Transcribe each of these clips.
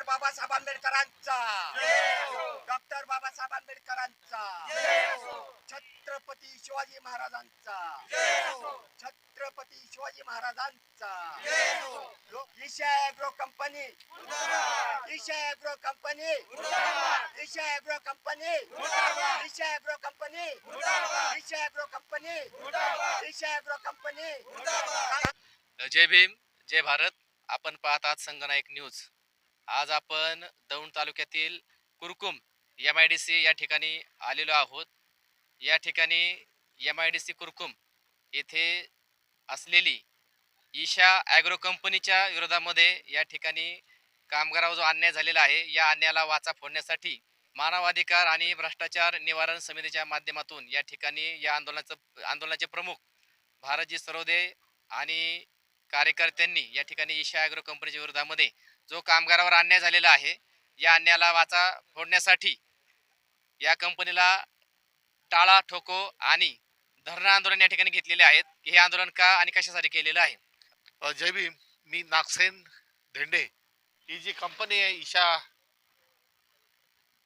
Doctor Babasaheb आंबेडकरांचा. Doctor Babasaheb आंबेडकरांचा. छत्रपती शिवाजी महाराजांचा. छत्रपती शिवाजी महाराजांचा. Isha agro company. Isha agro company. Isha agro company. Isha agro company. Isha agro company. Isha agro company. जय भीम जय भारत. आपण पाहत आहात संगनायक न्यूज. आज आपण दौंड तालुक्यातील Kurkum M I D C या ठिकाणी आलेलो आहोत. या ठिकाणी M I D C Kurkum येथे असलेली ईशा ॲग्रो कंपनीच्या विरोधामध्ये या ठिकाणी कामगारावर जो अन्याय झालेला आहे या अन्यायाला वाचा फोडण्यासाठी मानवाधिकार आणि भ्रष्टाचार निवारण समितीच्या माध्यमातून या ठिकाणी या आंदोलनाचं आंदोलनाचे प्रमुख भारतजी सरोदे आणि कार्यकर्त्यांनी या ठिकाणी ईशा ॲग्रो कंपनीच्या विरोधामध्ये जो कामगारावर अन्याय झालेला आहे या अन्यायाला वाचा फोडण्यासाठी या कंपनीला टाळा ठोको आणि धरणं आंदोलन या ठिकाणी घेतलेले आहेत. की हे आंदोलन का आणि कशासाठी केलेलं आहे? अ, जय भीम. मी नागसेन धेंडे. ही जी कंपनी आहे ईशा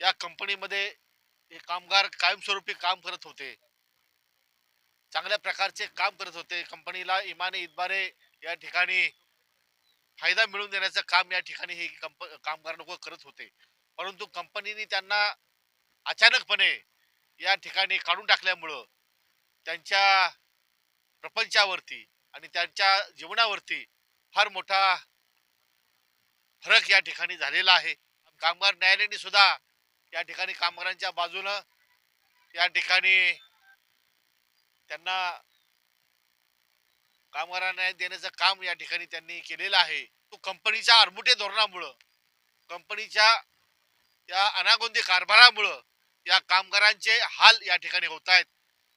या कंपनीमध्ये हे कामगार कायमस्वरूपी काम करत होते. चांगल्या प्रकारचे काम करत होते. कंपनीला इमाने इतबारे या ठिकाणी फायदा मिळवून देण्याचं काम या ठिकाणी हे कंप कामगार लोक करत होते. परंतु कंपनीने त्यांना अचानकपणे या ठिकाणी काढून टाकल्यामुळं त्यांच्या प्रपंचावरती आणि त्यांच्या जीवनावरती फार मोठा फरक या ठिकाणी झालेला आहे. कामगार न्यायालयाने सुद्धा या ठिकाणी कामगारांच्या बाजूनं या ठिकाणी त्यांना कामगारांना न्याय देण्याचं काम या ठिकाणी त्यांनी केलेलं आहे. तो कंपनीच्या आरमुटे धोरणामुळं कंपनीच्या या अनागोंदी कारभारामुळं या कामगारांचे हाल या ठिकाणी होत आहेत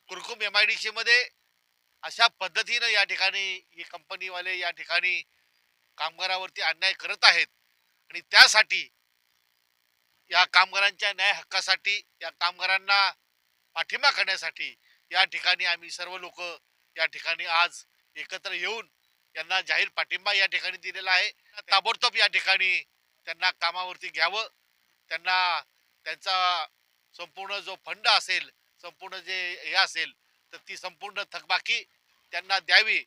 कुरकुम एम आय डी सीमध्ये अशा पद्धतीनं या ठिकाणी ही कंपनीवाले या ठिकाणी कामगारावरती अन्याय करत आहेत. आणि त्यासाठी या कामगारांच्या न्याय हक्कासाठी या कामगारांना पाठिंबा करण्यासाठी या ठिकाणी आम्ही सर्व लोक या ठिकाणी आज एकत्र येऊन यांना जाहीर पाठिंबा या ठिकाणी दिलेला आहे. ताबडतोब या ठिकाणी त्यांना कामावरती घ्यावं. त्यांना त्यांचा संपूर्ण जो फंड असेल संपूर्ण जे हे असेल तर ती संपूर्ण थकबाकी त्यांना द्यावी.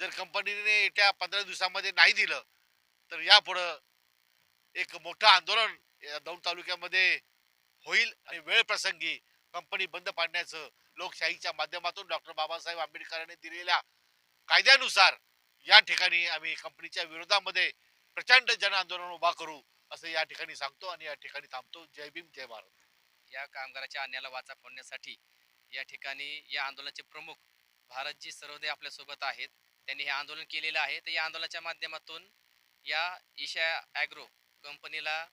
जर कंपनीने येत्या पंधरा दिवसामध्ये नाही दिलं तर यापुढं एक मोठं आंदोलन या दौंड तालुक्यामध्ये होईल आणि वेळ प्रसंगी कंपनी बंद पाडण्याचं लोकशाहीच्या माध्यमातून डॉक्टर बाबासाहेब आंबेडकरांनी दिलेल्या कायद्यानुसार या ठिकाणी आम्ही कंपनीच्या विरोधामध्ये प्रचंड जन आंदोलन उभा करू असं या ठिकाणी सांगतो आणि या ठिकाणी थांबतो. जय भीम जय भारत. या कामगाराच्या अन्यायाला वाचा फोडण्यासाठी या ठिकाणी या आंदोलनाचे प्रमुख भारतजी सरोदे आपल्यासोबत आहेत. त्यांनी हे आंदोलन केलेलं आहे. तर या आंदोलनाच्या माध्यमातून या ईशा ॲग्रो कंपनीला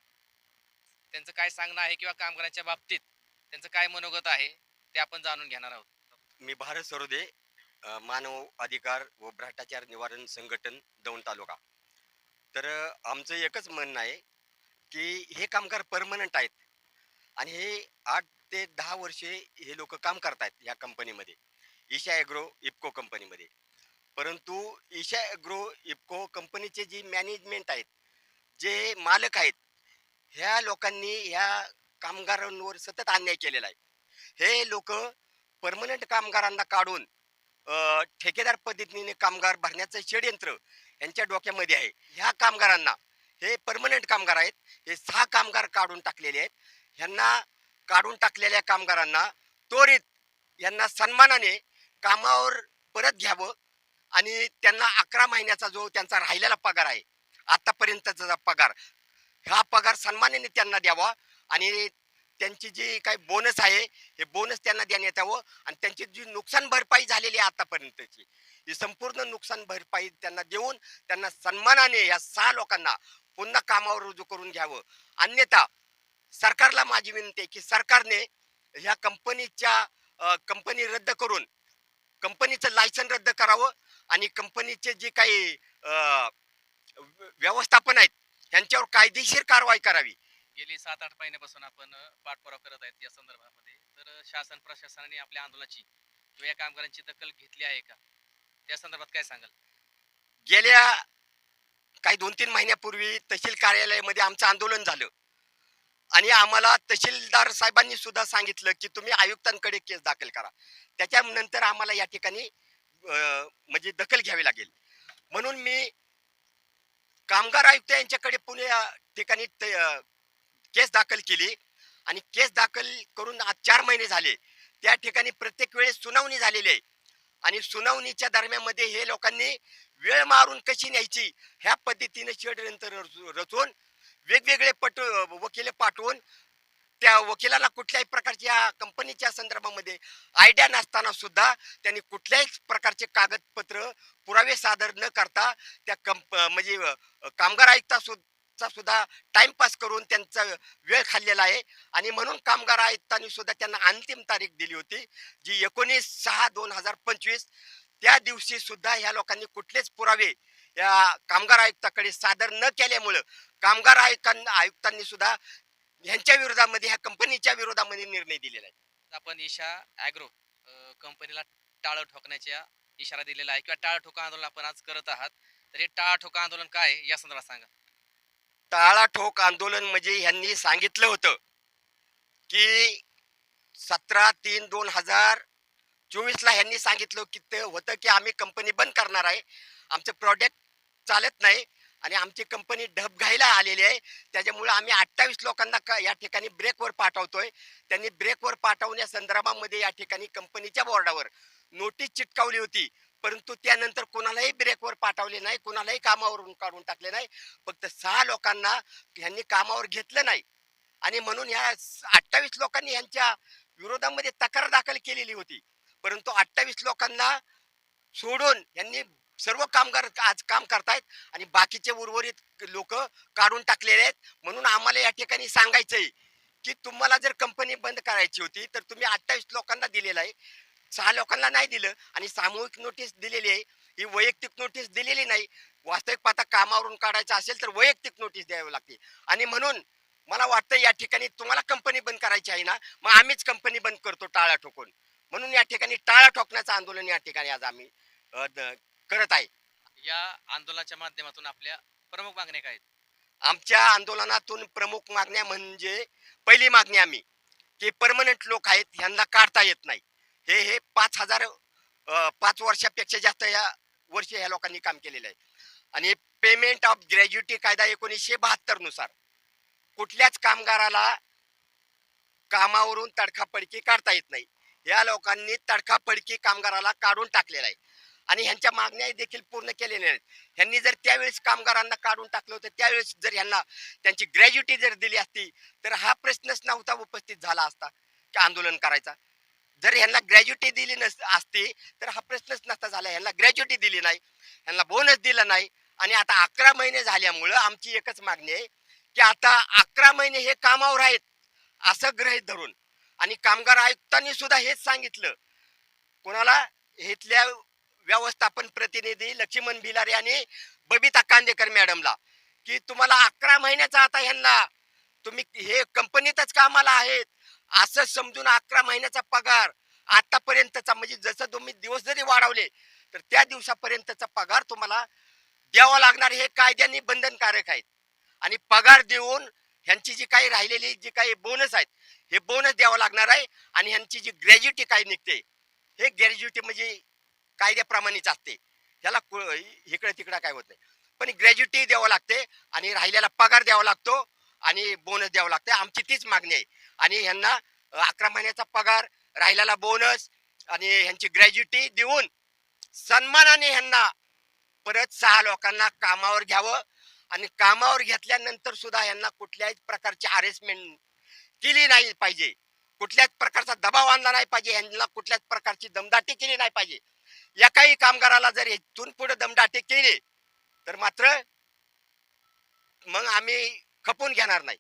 त्यांचं काय सांगणं आहे किंवा कामगारांच्या बाबतीत त्यांचं काय मनोगत आहे ते आपण जाणून घेणार आहोत. मी भारत सरोदे मानव अधिकार व भ्रष्टाचार निवारण संघटन दौंड तालुका. तर आमचं एकच म्हणणं आहे की हे कामगार परमनंट आहेत आणि हे आठ ते दहा वर्षे हे लोक काम करतायत या कंपनीमध्ये ईशा ॲग्रो इप्को कंपनीमध्ये परंतु ईशा ॲग्रो इप्को कंपनीचे जी मॅनेजमेंट आहेत जे मालक आहेत ह्या लोकांनी ह्या कामगारांवर सतत अन्याय केलेला आहे. हे लोक परमनंट कामगारांना काढून ठेकेदार पद्धतीने कामगार भरण्याचं षडयंत्र यांच्या डोक्यामध्ये आहे. ह्या कामगारांना हे परमनंट कामगार आहेत हे सहा कामगार काढून टाकलेले आहेत. ह्यांना काढून टाकलेल्या कामगारांना त्वरित यांना सन्मानाने कामावर परत घ्यावं आणि त्यांना अकरा महिन्याचा जो त्यांचा राहिलेला पगार आहे आत्तापर्यंतचा पगार हा पगार सन्मानाने त्यांना द्यावा आणि त्यांची जी काही बोनस आहे हे बोनस त्यांना देण्यात यावं आणि त्यांची जी नुकसान भरपाई झालेली आहे आतापर्यंतची ही संपूर्ण नुकसान भरपाई त्यांना देऊन त्यांना सन्मानाने या सहा लोकांना पुन्हा कामावर रुजू करून घ्यावं. अन्यथा सरकारला माझी विनंती आहे की सरकारने ह्या कंपनीच्या कंपनी रद्द करून कंपनीचं लायसन रद्द करावं आणि कंपनीचे जे काही व्यवस्थापन आहेत यांच्यावर कायदेशीर कारवाई करावी. गेली सात आठ महिन्यापासून आपण अ, पाठपुरावा करत आहेत या संदर्भामध्ये. तर शासन प्रशासनाने आपल्या आंदोलनाची किंवा या कामगारांची दखल घेतली आहे का? त्या संदर्भात काय सांगाल? गेल्या काही दोन तीन महिन्यापूर्वी तहसील कार्यालयामध्ये आमचं आंदोलन झालं. आणि आम्हाला तहसीलदार साहेबांनी सुद्धा सांगितलं की तुम्ही आयुक्तांकडे केस दाखल करा. त्याच्यानंतर आम्हाला या ठिकाणी म्हणजे दखल घ्यावी लागेल. म्हणून मी कामगार आयुक्त यांच्याकडे पुणे या ठिकाणी केस दाखल केली आणि केस दाखल करून आज चार महिने झाले. त्या ठिकाणी प्रत्येक वेळेस सुनावणी झालेली आहे. आणि सुनावणीच्या दरम्यानमध्ये हे लोकांनी वेळ मारून कशी न्यायची ह्या पद्धतीने षडयंत्र रचून वेगवेगळे पट वकील पाठवून त्या वकिलाला कुठल्याही प्रकारच्या कंपनीच्या संदर्भामध्ये आयडिया नसताना सुद्धा त्यांनी कुठल्याही प्रकारचे कागदपत्र पुरावे सादर न करता त्या कंप म्हणजे कामगार आयुक्ता सुद्धा चा सुद्धा टाइमपास करून त्यांचा वेळ खाल्लेला आहे. आणि म्हणून कामगार आयुक्तांनी सुद्धा त्यांना अंतिम तारीख दिली होती जी एकोणीस सहा दोन हजार पंचवीस. त्या दिवशी सुद्धा ह्या लोकांनी कुठलेच पुरावे या कामगार आयुक्ताकडे सादर न केल्यामुळं कामगार आयुक्तांना आयुक्तांनी सुद्धा यांच्या विरोधामध्ये ह्या कंपनीच्या विरोधामध्ये निर्णय दिलेला आहे. आपण ईशा ॲग्रो कंपनीला टाळं ठोकण्याच्या इशारा दिलेला आहे. किंवा टाळ ठोका आंदोलन आपण आज करत आहात. तर हे टाळ ठोका आंदोलन काय आहे? या संदर्भात सांगा. टाळा ठोक आंदोलन म्हणजे ह्यांनी सांगितलं होतं की सतरा तीन दोन हजार चोवीसला ह्यांनी सांगितलं की ते होतं की आम्ही कंपनी बंद करणार आहे. आमचं प्रॉडक्ट चालत नाही आणि आमची कंपनी ढबघाईला आलेली आहे. त्याच्यामुळे आम्ही अठ्ठावीस लोकांना का या ठिकाणी ब्रेकवर पाठवतोय. त्यांनी ब्रेकवर पाठवण्या संदर्भामध्ये या ठिकाणी कंपनीच्या बोर्डावर नोटीस चिटकावली होती. परंतु त्यानंतर कोणालाही ब्रेकवर पाठवले नाही कोणालाही कामावरून काढून टाकले नाही. फक्त सहा लोकांना यांनी कामावर घेतलं नाही. आणि म्हणून ह्या अठ्ठावीस लोकांनी यांच्या विरोधामध्ये तक्रार दाखल केलेली होती. परंतु अठ्ठावीस लोकांना सोडून यांनी सर्व कामगार आज काम करतायत आणि बाकीचे उर्वरित लोक काढून टाकलेले आहेत. म्हणून आम्हाला या ठिकाणी सांगायचंय की तुम्हाला जर कंपनी बंद करायची होती तर तुम्ही अठ्ठावीस लोकांना दिलेला आहे. सहा लोकांना नाही दिलं आणि सामूहिक नोटीस दिलेली आहे. ही वैयक्तिक नोटीस दिलेली नाही. वास्तविक पाहता कामावरून काढायचं असेल तर वैयक्तिक नोटीस द्यावी लागते. आणि म्हणून मला वाटतं या ठिकाणी तुम्हाला कंपनी बंद करायची आहे ना मग आम्हीच कंपनी बंद करतो टाळा ठोकून. म्हणून या ठिकाणी टाळा ठोकण्याचं आंदोलन या ठिकाणी आज आम्ही करत आहे. या आंदोलनाच्या माध्यमातून आपल्या प्रमुख मागण्या काय आहेत? आमच्या आंदोलनातून प्रमुख मागण्या म्हणजे पहिली मागणी आम्ही की परमनंट लोक आहेत ह्यांना काढता येत नाही. हे हे पाच हजार पाच वर्षापेक्षा जास्त या वर्षी ह्या लोकांनी काम केलेलं आहे. आणि पेमेंट ऑफ ग्रॅज्युटी कायदा एकोणीसशे बहात्तरनुसार कुठल्याच कामगाराला कामावरून तडकाफडकी काढता येत नाही. या लोकांनी तडकाफडकी कामगाराला काढून टाकलेला आहे. आणि ह्यांच्या मागण्या देखील पूर्ण केलेल्या आहेत. ह्यांनी जर त्यावेळेस कामगारांना काढून टाकलं होतं त्यावेळेस जर ह्यांना त्यांची ग्रॅज्युटी जर दिली असती तर हा प्रश्नच नव्हता उपस्थित झाला असता की आंदोलन करायचा. जर ह्यांना ग्रॅज्युटी दिली नस असती तर हा प्रश्नच नसता झाला. ह्यांना ग्रॅज्युटी दिली नाही. ह्यांना बोनस दिला नाही. आणि आता अकरा महिने झाल्यामुळं आमची एकच मागणी आहे की आता अकरा महिने हे कामावर आहेत असं ग्रहित धरून. आणि कामगार आयुक्तांनी सुद्धा हेच सांगितलं. कोणाला? इथल्या व्यवस्थापन प्रतिनिधी लक्ष्मण भिलारे आणि बबिता कांदेकर मॅडमला की तुम्हाला अकरा महिन्याचा आता ह्यांना तुम्ही हे कंपनीतच कामाला आहेत. असं समजून अकरा महिन्याचा पगार आतापर्यंतचा म्हणजे जसं तुम्ही दिवस जरी वाढवले तर त्या दिवसापर्यंतचा पगार तुम्हाला द्यावा लागणार. हे कायद्याने बंधनकारक आहेत. आणि पगार देऊन ह्यांची जी काही राहिलेली जी काही बोनस आहेत हे बोनस द्यावं लागणार आहे. आणि ह्यांची जी ग्रॅज्युटी काय निघते हे ग्रॅज्युटी म्हणजे कायद्याप्रमाणेच असते. ह्याला कु- इकडे तिकडं काय होत नाही. पण ग्रॅज्युटी द्यावं लागते आणि राहिलेला पगार द्यावा लागतो आणि बोनस द्यावं लागते. आमची तीच मागणी आहे. आणि ह्यांना अकरा महिन्याचा पगार राहिलेला बोनस आणि ह्यांची ग्रॅज्युटी देऊन सन्मानाने ह्यांना परत सहा लोकांना कामावर घ्यावं आणि कामावर घेतल्यानंतर सुद्धा ह्यांना कुठल्याही प्रकारची हॅरेसमेंट केली नाही पाहिजे. कुठल्याच प्रकारचा दबाव आणला नाही पाहिजे. ह्यांना कुठल्याच प्रकारची दमदाटी केली नाही पाहिजे. या काही कामगाराला जर इथून पुढे दमदाटी केली तर मात्र मग आम्ही खपून घेणार नाही.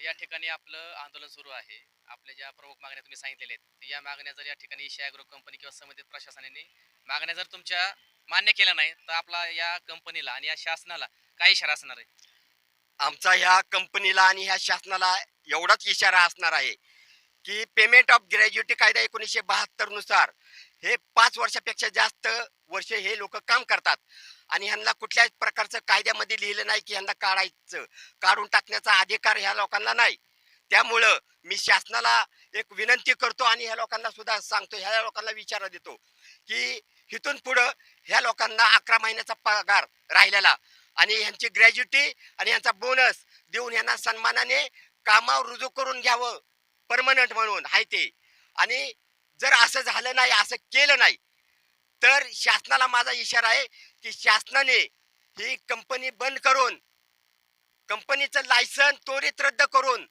या ठिकाणी आपलं आंदोलन सुरू आहे. आपल्या ज्या प्रमुख मागण्या तुम्ही सांगितलेल्या आहेत या मागण्या जर या ठिकाणी ईशा ग्रुप कंपनी किंवा संबंधित प्रशासनाने मागण्या जर तुमच्या मान्य केल्या नाही तर आपला या कंपनीला आणि या शासनाला काय इशारा असणार आहे? आमचा ह्या कंपनीला आणि ह्या शासनाला एवढाच इशारा असणार आहे की पेमेंट ऑफ ग्रॅज्युटी कायदा एकोणीसशे बहात्तरनुसार हे पाच वर्षापेक्षा जास्त वर्ष हे लोक काम करतात. आणि ह्यांना कुठल्याच प्रकारचं कायद्यामध्ये लिहिलं नाही की ह्यांना काढायचं. काढून टाकण्याचा अधिकार ह्या लोकांना नाही. त्यामुळं मी शासनाला एक विनंती करतो आणि ह्या लोकांना सुद्धा सांगतो ह्या लोकांना विचार देतो की इथून पुढं ह्या लोकांना अकरा महिन्याचा पगार राहिलेला आणि ह्यांची ग्रॅज्युटी आणि ह्यांचा बोनस देऊन यांना सन्मानाने कामावर रुजू करून घ्यावं. परमनंट म्हणून आहे ते. आणि जर असं झालं नाही असं केलं नाही तर शासनाला माझा इशारा आहे की शासनाने ही कंपनी बंद करून कंपनीचं लायसन त्वरित रद्द करून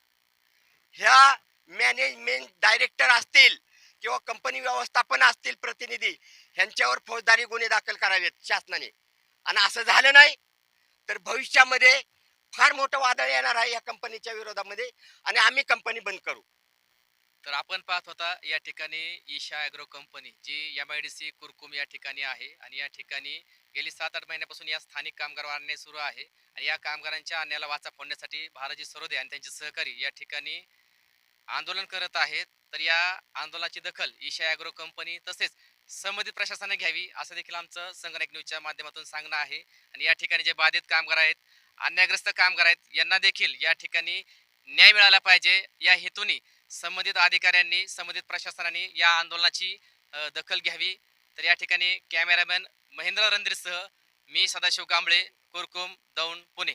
ह्या मॅनेजमेंट डायरेक्टर असतील किंवा कंपनी व्यवस्थापन असतील प्रतिनिधी ह्यांच्यावर फौजदारी गुन्हे दाखल करावेत शासनाने. आणि असं झालं नाही तर भविष्यामध्ये फार मोठं वादळ येणार आहे या कंपनीच्या विरोधामध्ये आणि आम्ही कंपनी बंद करू. तर आपण पाहत होता या ठिकाणी Isha agro company G M I D C Kurkum या ठिकाणी आहे आणि या ठिकाणी गेली सात आठ महिन्यापासून या स्थानिक कामगार आणणे सुरू आहे आणि या कामगारांच्या अन्याला वाचा फोडण्यासाठी भाराजी सरोदे आणि त्यांचे सहकारी या ठिकाणी आंदोलन करत आहेत. तर या आंदोलनाची दखल ईशा ॲग्रो कंपनी तसेच संबंधित प्रशासनाने घ्यावी असं देखील आमचं संगणक न्यूजच्या माध्यमातून सांगणं आहे. आणि या ठिकाणी जे बाधित कामगार आहेत अन्यायग्रस्त कामगार आहेत यांना देखील या ठिकाणी न्याय मिळाला पाहिजे. या हेतूने संबंधित अधिकाऱ्यांनी संबंधित प्रशासनाने या आंदोलनाची दखल घ्यावी. तर या ठिकाणी कॅमेरामॅन महेंद्र रणधीरसह मी सदाशिव कांबळे कुरकुम दौंड पुणे.